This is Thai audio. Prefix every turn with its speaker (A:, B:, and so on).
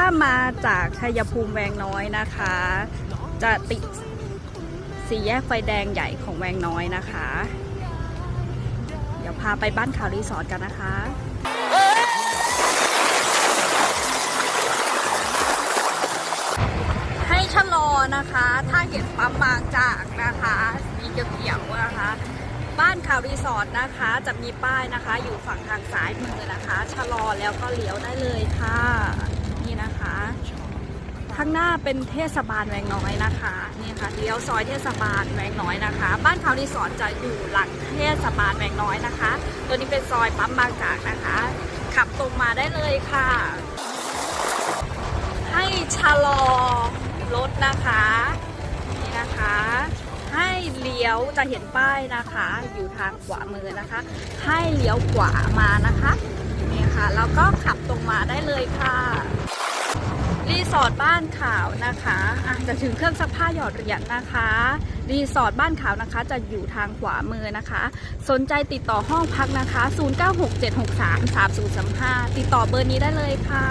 A: ถ้ามาจากชัยภูมิแวงน้อยนะคะ จะติดสี่แยกไฟแดงใหญ่ของแวงน้อยนะคะ เดี๋ยวพาไปบ้านข่าวรีสอร์ทกันนะคะให้ชะลอนะคะ ถ้าเห็นปั๊มบางจากนะคะสีเขียวๆนะคะ บ้านข่าวรีสอร์ทนะคะ จะมีป้ายนะคะ อยู่ฝั่งทางซ้ายมือนะคะ ชะลอแล้วก็เลี้ยวได้เลยค่ะ ข้างหน้าเป็นเทศบาลแวงน้อยนะคะนี่ค่ะเลี้ยวซอยเทศบาลแวงน้อยนะคะ บ้านเขาวรีสอร์ทจะอยู่หลังเทศบาลแวงน้อยนะคะ ตัวนี้เป็นซอยปั๊มบางจากนะคะ ขับตรงมาได้เลยค่ะ ให้ชะลอรถนะคะนี่นะคะ ให้เลี้ยวจะเห็นป้ายนะคะ อยู่ทางขวามือนะคะ ให้เลี้ยวขวามานะคะนี่ค่ะแล้วก็ขับตรงมาได้เลยค่ะ รีสอร์ทบ้านขาวนะคะอะจะถึงเครื่องซักผ้าหยอดเหรียญนะคะ รีสอร์ทบ้านขาวนะคะ จะอยู่ทางขวามือนะคะ สนใจติดต่อห้องพักนะคะ 0967633035 ติดต่อเบอร์นี้ได้เลยค่ะ